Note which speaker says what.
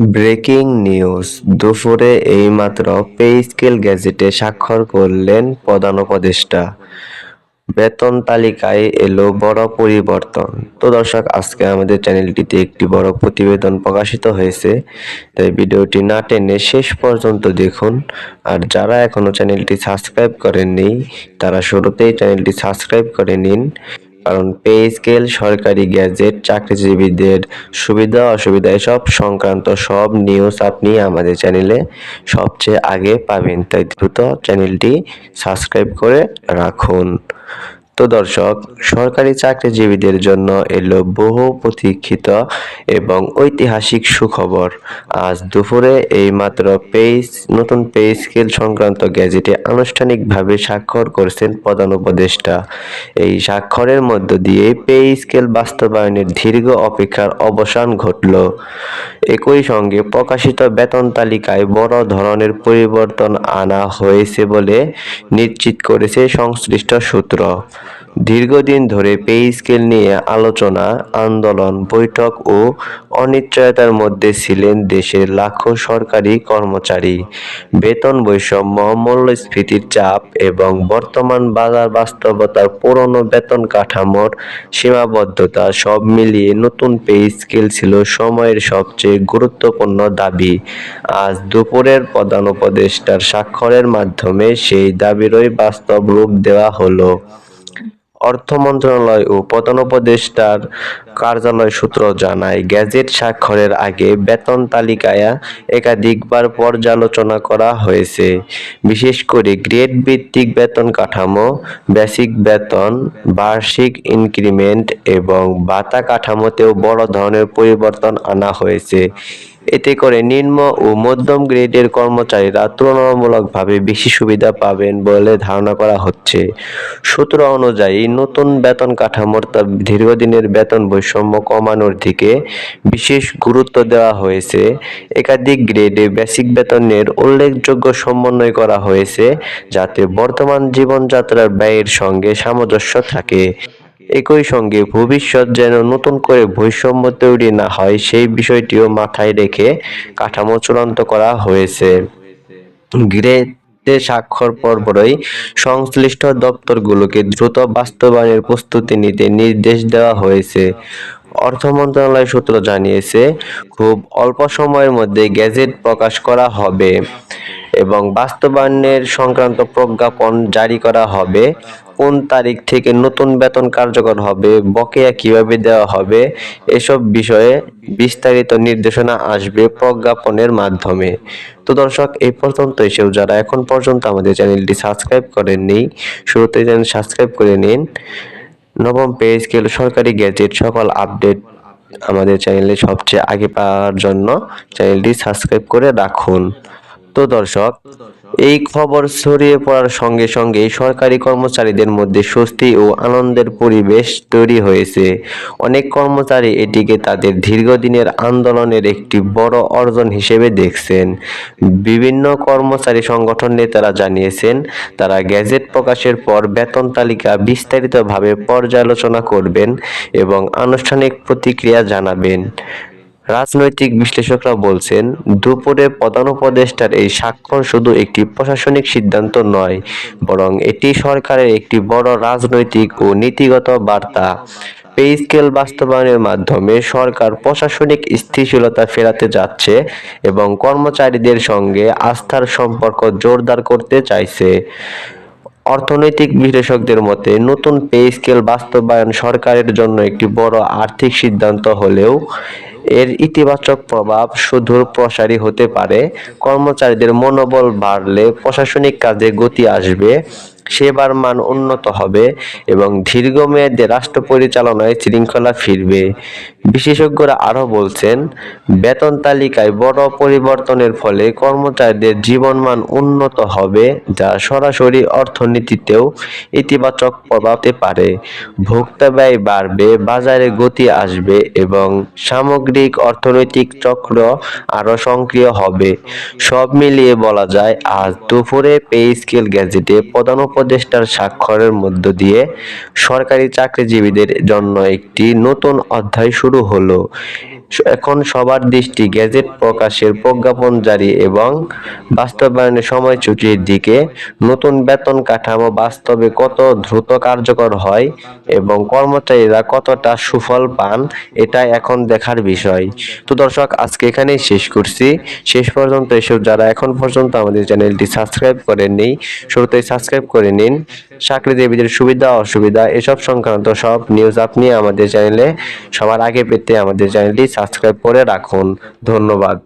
Speaker 1: Breaking news. দুপুরে এইমাত্র pay scale গেজেটে স্বাক্ষর করলেন প্রধান উপদেষ্টা। বেতন তালিকায় এলো বড় পরিবর্তন। তো দর্শক, আজকে আমাদের চ্যানেলটিতে একটি বড় প্রতিবেদন প্রকাশিত হয়েছে। তাই ভিডিওটি না টেনে শেষ পর্যন্ত দেখুন। আর যারা এখনও চ্যানেলটি সাবস্ক্রাইব করেননি, তারা শুরুতেই চ্যানেলটি সাবস্ক্রাইব করে নিন। কারণ পে স্কেল, সরকারি গ্যাজেট, চাকরিজীবীদের সুবিধা, অসুবিধা, এসব সংক্রান্ত সব নিউজ আপনি আমাদের চ্যানেলে সবচেয়ে আগে পাবেন। তাই দ্রুত চ্যানেলটি সাবস্ক্রাইব করে রাখুন। তো দর্শক সরকারি চাকরিজীবীদের জন্য এলো বহু প্রতীক্ষিত এবং ঐতিহাসিক সুখবর। আজ দুপুরে এইমাত্র পেজ নতুন পে স্কেল সংক্রান্ত গ্যাজেটে আনুষ্ঠানিকভাবে স্বাক্ষর করেছেন প্রধান উপদেষ্টা। এই স্বাক্ষরের মধ্য দিয়ে পে স্কেল বাস্তবায়নের দীর্ঘ অপেক্ষার অবসান ঘটল। একই সঙ্গে প্রকাশিত বেতন তালিকায় বড় ধরনের পরিবর্তন আনা হয়েছে বলে নিশ্চিত করেছে সংশ্লিষ্ট সূত্র। দীর্ঘদিন ধরে পে স্কেল নিয়ে আলোচনা, আন্দোলন, বৈঠক ও অনিশ্চয়তার মধ্যে ছিলেন দেশের লাখো সরকারি কর্মচারী। বেতন বৈষম্য, মূল্যস্ফীতির চাপ এবং বর্তমান বাজার বাস্তবতার পুরনো বেতন কাঠামোর সীমাবদ্ধতা সব মিলিয়ে নতুন পে স্কেল ছিল সময়ের সবচেয়ে গুরুত্বপূর্ণ দাবি। আজ দুপুরের প্রধান উপদেষ্টার স্বাক্ষরের মাধ্যমে সেই দাবিরই বাস্তব রূপ দেওয়া হলো। অর্থ মন্ত্রণালয় ও প্রধান উপদেষ্টার কার্যালয় সূত্র জানায়, গ্যাজেট স্বাক্ষরের আগে বেতন তালিকায় একাধিকবার পর্যালোচনা করা হয়েছে। বিশেষ করে গ্রেড ভিত্তিক বেতন কাঠামো, বেসিক বেতন, বার্ষিক ইনক্রিমেন্ট এবং ভাতা কাঠামোতেও বড় ধরনের পরিবর্তন আনা হয়েছে। এতে করে নিম্ন ও মধ্যম গ্রেডের কর্মচারীরা তুলনামূলকভাবে বেশি সুবিধা পাবেন বলে ধারণা করা হচ্ছে। সূত্র অনুযায়ী, নতুন বেতন কাঠামোর দীর্ঘদিনের বেতন বৈষম্য কমানোর দিকে বিশেষ গুরুত্ব দেওয়া হয়েছে। একাধিক গ্রেডে বেসিক বেতনের উল্লেখযোগ্য সমন্বয় করা হয়েছে, যাতে বর্তমান জীবনযাত্রার ব্যয়ের সঙ্গে সামঞ্জস্য থাকে। একই সঙ্গে ভবিষ্যৎ যেন নতুন করে বৈষম্য তৈরি না হয়, সেই বিষয়টিও মাথায় রেখে কাঠামো চূড়ান্ত করা হয়েছে। গ্রেডে স্বাক্ষর পরপরই সংশ্লিষ্ট দপ্তরগুলোকে দ্রুত বাস্তবায়নের প্রস্তুতি নিতে নির্দেশ দেওয়া হয়েছে। অর্থ মন্ত্রণালয় সূত্র জানিয়েছে, খুব অল্প সময়ের মধ্যে গ্যাজেট প্রকাশ করা হবে এবং বাস্তবায়নের সংক্রান্ত প্রজ্ঞাপন জারি করা হবে। কোন তারিখ থেকে নতুন বেতন কার্যকর হবে, বকেয়া কীভাবে দেওয়া হবে, এসব বিষয়ে বিস্তারিত নির্দেশনা আসবে প্রজ্ঞাপনের মাধ্যমে। তো দর্শক, এই পর্যন্ত এসেও যারা এখন পর্যন্ত আমাদের চ্যানেলটি সাবস্ক্রাইব করেননি শুরুতে চ্যানেল সাবস্ক্রাইব করে নিন। নবম পে স্কেল সরকারি গ্যাজেট, সকল আপডেট আমাদের চ্যানেলে সবচেয়ে আগে পাওয়ার জন্য চ্যানেলটি সাবস্ক্রাইব করে রাখুন। তো দর্শক এই খবর ছড়িয়ে পড়ার সঙ্গে সঙ্গে সরকারি কর্মচারীদের মধ্যে স্বস্তি ও আনন্দের পরিবেশ তৈরি হয়েছে। অনেক কর্মচারী এটিকে তাদের দীর্ঘদিনের আন্দোলনের একটি বড় অর্জন হিসেবে দেখছেন। বিভিন্ন কর্মচারী সংগঠন নেতারা জানিয়েছেন, তারা গ্যাজেট প্রকাশের পর বেতন তালিকা বিস্তারিতভাবে পর্যালোচনা করবেন এবং আনুষ্ঠানিক প্রতিক্রিয়া জানাবেন। রাজনৈতিক বিশ্লেষকরা বলছেন, দুপুরে প্রধান উপদেষ্টার এই স্বাক্ষর শুধু একটি প্রশাসনিক সিদ্ধান্ত নয়, বরং এটি সরকারের একটি বড় রাজনৈতিক ও নীতিগত বার্তা। পে স্কেল বাস্তবায়নের মাধ্যমে সরকার প্রশাসনিক স্থিতিশীলতা ফেরাতে যাচ্ছে এবং কর্মচারীদের সঙ্গে আস্থার সম্পর্ক জোরদার করতে চাইছে। অর্থনৈতিক বিশ্লেষকদের মতে, নতুন পে স্কেল বাস্তবায়ন সরকারের জন্য একটি বড় আর্থিক সিদ্ধান্ত হলেও এর ইতিবাচক প্রভাব সুদূর প্রসারী হতে পারে। কর্মচারীদের মনোবল বাড়লে প্রশাসনিক কাজে গতি আসবে। সেবার মান উন্নত হবে এবং দীর্ঘমেয়াদে রাষ্ট্র পরিচালনায় শৃঙ্খলা ফিরবে। বিশেষজ্ঞরা আরও বলছেন, বেতন তালিকায় বড় পরিবর্তনের ফলে কর্মচারীদের জীবনমান উন্নত হবে, যা সরাসরি অর্থনীতিতেও ইতিবাচক প্রভাব পেতে পারে। ভোক্তা ব্যয় বাড়বে, বাজারে গতি আসবে এবং সামগ্রিক অর্থনৈতিক চক্র আরও সক্রিয় হবে। সব মিলিয়ে বলা যায়, আজ দুপুরে পে স্কেল গ্যাজেটে প্রধান উপদেষ্টার স্বাক্ষরের মধ্য দিয়ে সরকারি চাকরিজীবীদের জন্য একটি নতুন অধ্যায় শুরু হলো। এখন সবার দৃষ্টি গেজেট প্রকাশের প্রজ্ঞাপন জারি এবং বাস্তবায়নের সময়সূচির দিকে নতুন বেতন কাঠামো বাস্তবে কত দ্রুত কার্যকর হয় এবং কর্মচারীরা কতটা সুফল পান, এটা এখন দেখার বিষয়। তো দর্শক, আজকে এখানেই শেষ করছি। শেষ পর্যন্ত এসব যারা এখন পর্যন্ত আমাদের চ্যানেলটি সাবস্ক্রাইব করেননি, শুরুতেই সাবস্ক্রাইব করে নিন। চাকরিজীবীদের সুবিধা, অসুবিধা, এসব সংক্রান্ত সব নিউজ আপনি আমাদের চ্যানেলে সবার আগে পেতে আমাদের চ্যানেলটি সাবস্ক্রাইব করে রাখুন। ধন্যবাদ।